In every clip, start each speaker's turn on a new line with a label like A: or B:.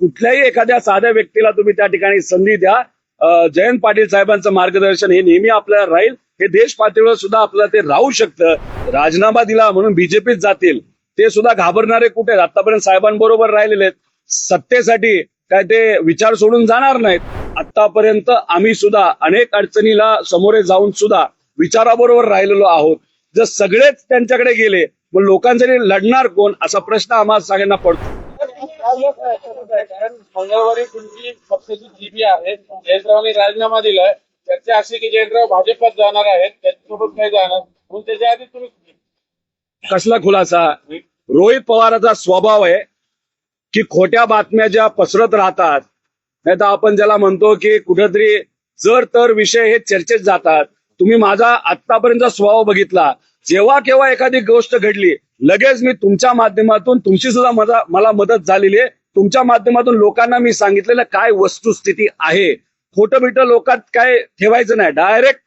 A: कुठल्याही एखाद्या साध्या व्यक्तीला तुम्ही त्या ठिकाणी संधी द्या. जयंत पाटील साहेबांचं मार्गदर्शन हे नेहमी आपल्याला राहील. हे देश पातळीवर सुद्धा आपल्याला ते राहू शकतं. राजीनामा दिला म्हणून बीजेपीत जातील. ते सुद्धा घाबरणारे कुठे आहेत? आतापर्यंत साहेबांबरोबर राहिलेले आहेत. सत्तेसाठी काय ते विचार सोडून जाणार नाहीत. आतापर्यंत आम्ही सुद्धा अनेक अडचणीला समोरे जाऊन सुद्धा विचाराबरोबर राहिलेलो आहोत. जर सगळेच त्यांच्याकडे गेले मग लोकांसाठी लढणार कोण? असा प्रश्न आम्हाला सगळ्यांना पडतो.
B: मंगळवारी तुमची पक्षाची जीबी आहे. जयंतरावांनी राजीनामा दिलाय. चर्चा अशी की जयंतराव भाजपात जाणार आहेत. त्यांच्यासोबत काय जाणार. म्हणून त्याच्या आधी तुम्ही
A: कसला खुलासा? रोहित पवाराचा स्वभाव आहे की खोट्या बातम्या ज्या पसरत राहतात नाही तर आपण ज्याला म्हणतो की कुठेतरी जर तर विषय हे चर्चेत जातात. तुम्ही माझा आतापर्यंत स्वभाव बघितला. जेव्हा केव्हा एखादी गोष्ट घडली लगेच मी तुमच्या माध्यमातून तुमची सुद्धा मला मदत झालेली आहे. तुमच्या माध्यमातून लोकांना मी सांगितलेलं काय वस्तुस्थिती आहे. खोटं बिटं लोकात काय ठेवायचं नाही. डायरेक्ट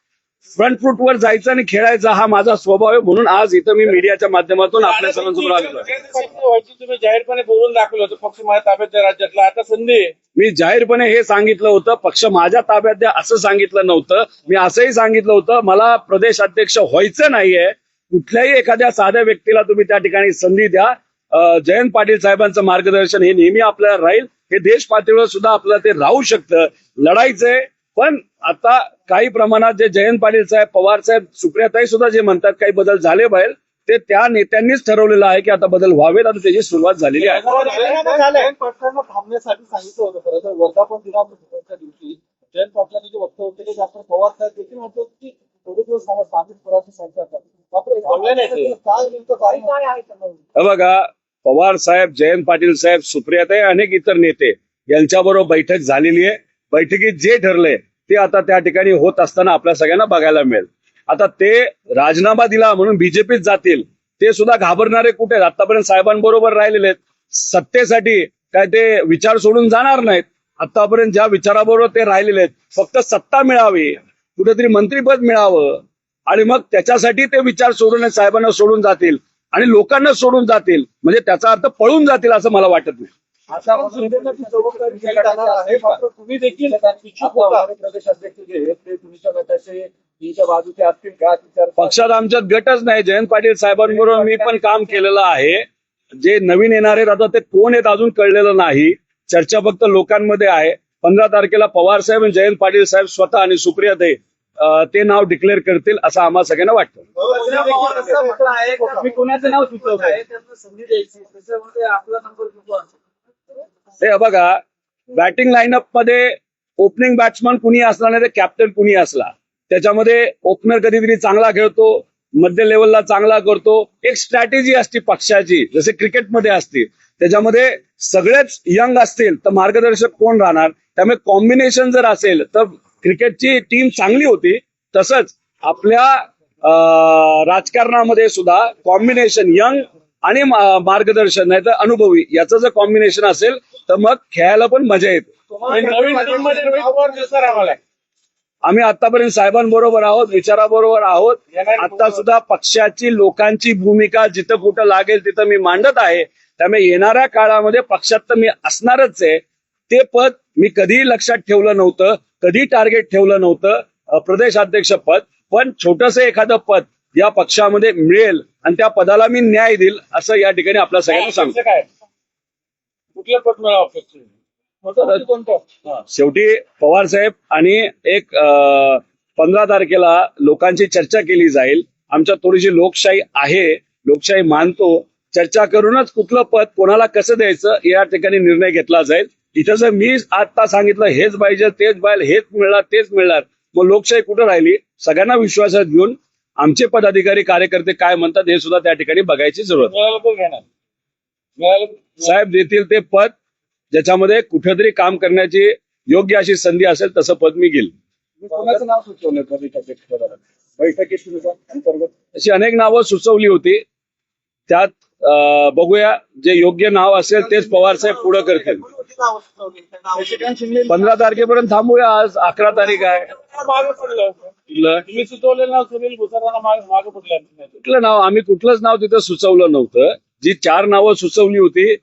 A: फ्रंट फूट वर जायचं आणि खेळायचा हा माझा स्वभाव आहे. म्हणून आज इथं मी मीडियाच्या माध्यमातून आपल्या सर्वांसमोर
B: व्हायची तुम्ही जाहीरपणे बोलून दाखवलं होतं. पक्ष माझ्या ताब्यात राज्यातला. आता संधी.
A: मी जाहीरपणे हे सांगितलं होतं. पक्ष माझ्या ताब्यात द्या असं सांगितलं नव्हतं. मी असंही सांगितलं होतं. मला प्रदेश अध्यक्ष व्हायचं नाहीये. कुठल्याही एखाद्या साध्या व्यक्तीला तुम्ही त्या ठिकाणी संधी द्या. जयंत पाटील साहेबांचं मार्गदर्शन हे नेहमी आपल्याला राहील. हे देश पातळीवर सुद्धा आपल्याला ते राहू शकतं. लढायचंय पण आता काही प्रमाणात जे जयंत पाटील साहेब पवार साहेब सुप्रियाताई सुद्धा जे म्हणतात काही बदल झाले पाहिजे ते त्या नेत्यांनीच ठरवलेलं आहे की आता बदल व्हावेत. आता त्याची सुरुवात झालेली आहे.
C: जयंत पाटलांना थांबण्यासाठी सांगितलं होतं खरं तर. वर्धापन दिनांक दुपारच्या दिवशी. जयंत पाटलांनी जे वक्तव्य केले डॉक्टर पवार साहेब देखील म्हणतो की थोडे दिवस स्थानिक स्वराज्य संस्थाचा
A: हे बघा पवार साहेब जयंत पाटील साहेब सुप्रियाताई अनेक इतर नेते यांच्याबरोबर बैठक झालेली आहे. बैठकीत जे ठरले ते आता त्या ठिकाणी होत असताना आपल्या सगळ्यांना बघायला मिळेल. आता ते राजीनामा दिला म्हणून बीजेपीत जातील ते सुद्धा घाबरणारे कुठे आहेत? आतापर्यंत साहेबांबरोबर राहिलेले आहेत. सत्तेसाठी काय ते विचार सोडून जाणार नाहीत. आतापर्यंत ज्या विचाराबरोबर ते राहिलेले आहेत फक्त सत्ता मिळावी कुठेतरी मंत्रीपद मिळावं आणि मग त्याच्यासाठी ते विचार सोडून साहेबांना सोडून जातील आणि लोकांना सोडून जातील. म्हणजे त्याचा अर्थ पळून जातील असं मला वाटत नाही.
C: तुम्ही देखील
A: पक्षात आमच्यात गटच नाही. जयंत पाटील साहेबांबरोबर मी पण काम केलेलं आहे. जे नवीन येणारे आता ते कोण आहेत अजून कळलेलं नाही. चर्चा फक्त लोकांमध्ये आहे. पंधरा तारखेला पवार साहेब आणि जयंत पाटील साहेब स्वतः आणि सुप्रिया ते ते नाव डिक्लेअर करतील असं आम्हाला सगळ्यांना वाटतं.
C: मी नंबर
A: हे बघा बॅटिंग लाईनअपमध्ये ओपनिंग बॅट्समन कुणी असला नाही तर कॅप्टन कुणी असला. त्याच्यामध्ये ओपनर कधीतरी चांगला खेळतो मध्य लेवलला चांगला करतो. एक स्ट्रॅटेजी असते पक्षाची जसे क्रिकेटमध्ये असते. त्याच्यामध्ये सगळेच यंग असतील तर मार्गदर्शक कोण राहणार? त्यामुळे कॉम्बिनेशन जर असेल तर क्रिकेटची टीम चांगली होती. तसंच आपल्या राजकारणामध्ये सुद्धा कॉम्बिनेशन यंग आणि मार्गदर्शन नाही तर अनुभवी याचं जर कॉम्बिनेशन असेल तर मग खेळायला पण मजा येते.
B: नवीन
A: आम्ही आतापर्यंत साहेबांबरोबर आहोत विचाराबरोबर आहोत. आता सुद्धा पक्षाची लोकांची भूमिका जिथं कुठं लागेल तिथं मी मांडत आहे. त्यामुळे येणाऱ्या काळामध्ये पक्षात तर मी असणारच आहे. ते पद मी कधीही लक्षात ठेवलं नव्हतं कधी टार्गेट ठेवलं नव्हतं प्रदेशाध्यक्ष पद पण छोटस एखादं पद या पक्षामध्ये मिळेल आणि त्या पदाला मी न्याय देईल असं या ठिकाणी आपल्या सगळ्यांना सांगतो.
B: काय? कुठलं पद मिळावं
A: शेवटी पवार साहेब आणि एक पंधरा तारखेला लोकांची चर्चा केली जाईल. आमच्या थोडीशी लोकशाही आहे लोकशाही मानतो. चर्चा करूनच कुठलं पद कोणाला कसं द्यायचं या ठिकाणी निर्णय घेतला जाईल. इथं जर मी आता सांगितलं हेच पाहिजे तेच पाहिजे हेच मिळणार तेच मिळणार मग लोकशाही कुठं राहिली? सगळ्यांना विश्वासात घेऊन आमचे पदाधिकारी कार्यकर्ते काय म्हणतात हे सुद्धा त्या ठिकाणी बघायची जरूरत
B: मिळालं
A: साहेब देतील ते पद ज्याच्यामध्ये कुठेतरी काम करण्याची योग्य अशी संधी असेल तसं पद मी घेईल.
C: कोणाचं नाव सुचवलं बैठकीत
A: अशी अनेक नावं सुचवली होती. त्यात बघूया जे योग्य नाव असेल तेच पवार साहेब पुढे करतील. पंधरा तारखेपर्यंत थांबूया आज अकरा तारीख आहे.
B: मागे पडलं तुम्ही सुचवलेलं नाव सुनील भुसारांना मागे पडलं
A: कुठलं नाव? आम्ही कुठलंच नाव तिथं सुचवलं नव्हतं. जी चार नावं सुचवली होती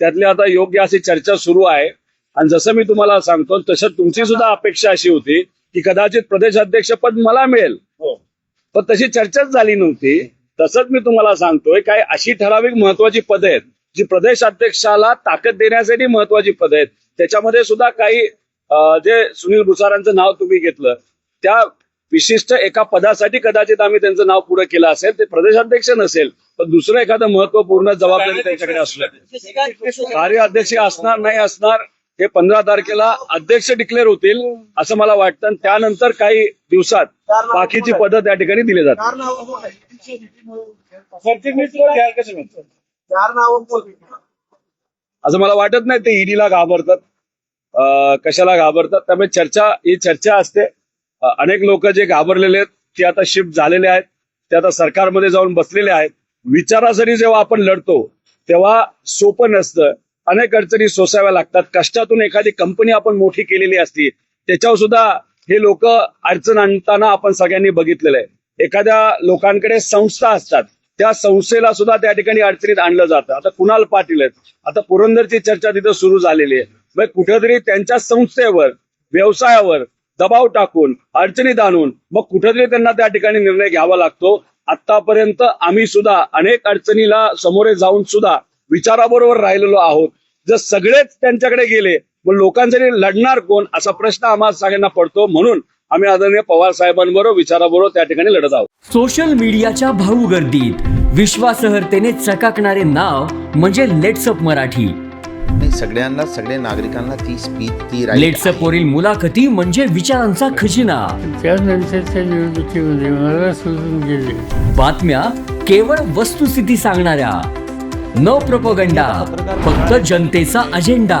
A: त्यातली आता योग्य अशी चर्चा सुरू आहे. आणि जसं मी तुम्हाला सांगतो तसं तुमची सुद्धा अपेक्षा अशी होती की कदाचित प्रदेशाध्यक्ष पद मला मिळेल.
B: हो.
A: पण तशी चर्चाच झाली नव्हती. तसंच मी तुम्हाला सांगतोय काय अशी ठराविक महत्वाची पद आहेत. जी प्रदेश अध्यक्षाला ताकद देण्यासाठी महत्वाची पद आहेत. त्याच्यामध्ये सुद्धा काही जे सुनील भुसारांचं नाव तुम्ही घेतलं त्या विशिष्ट एका पदासाठी कदाचित आम्ही त्यांचं नाव पुढे केलं असेल ते प्रदेशाध्यक्ष नसेल पण दुसरं एखादं महत्त्वपूर्ण जबाबदारी त्यांच्याकडे असू कार्याध्यक्ष असणार नाही असणार हे पंधरा तारखेला अध्यक्ष डिक्लेअर होतील असं मला वाटतं आणि त्यानंतर काही दिवसात बाकीची पदं त्या ठिकाणी दिली जातात
C: चार नावं
A: असं मला वाटत नाही ते ईडीला घाबरतात. कशाला घाबरतात? त्यामुळे चर्चा ही चर्चा असते. अनेक लोक जे घाबरलेले आहेत ते आता शिफ्ट झालेले आहेत. ते आता सरकारमध्ये जाऊन बसलेले आहेत. विचारासाठी जेव्हा आपण लढतो तेव्हा सोपं नसतं. अनेक अडचणी सोसाव्या लागतात. कष्टातून एखादी कंपनी आपण मोठी केलेली असती त्याच्यावर सुद्धा हे लोक अडचण आणताना आपण सगळ्यांनी बघितलेलं आहे. एखाद्या लोकांकडे संस्था असतात. त्या संस्थेला सुद्धा त्या ठिकाणी अडचणीत आणलं जातं. आता कुणाल पाटील आहेत? आता पुरंदरची चर्चा तिथं सुरू झालेली आहे. मग कुठेतरी त्यांच्या संस्थेवर व्यवसायावर दबाव टाकून अडचणीत आणून मग कुठेतरी त्यांना त्या ठिकाणी निर्णय घ्यावा लागतो. आतापर्यंत आम्ही सुद्धा अनेक अडचणीला समोरे जाऊन सुद्धा विचाराबरोबर राहिलेलो आहोत. जर सगळेच त्यांच्याकडे गेले मग लोकांसाठी लढणार कोण? असा प्रश्न आम्हाला सगळ्यांना पडतो. म्हणून आम्ही आदरणीय पवार साहेबांबरोबर विचाराबरोबर त्या ठिकाणी लढत आहोत.
D: सोशल मीडियाच्या भाऊ गर्दीत विश्वासहर्तेने चकाकणारे नाव म्हणजे लेट्सअप मराठी.
E: सगळ्यांना सगळ्या नागरिकांना ती स्पीच ती
D: लेट्सअप वरील मुलाखती म्हणजे विचारांचा खजिना.
F: त्यानंतरच्या निवडणुकीमध्ये मला सोडून गेले.
D: बातम्या केवळ वस्तुस्थिती सांगणाऱ्या. न प्रपोगंडा फक्त जनतेचा अजेंडा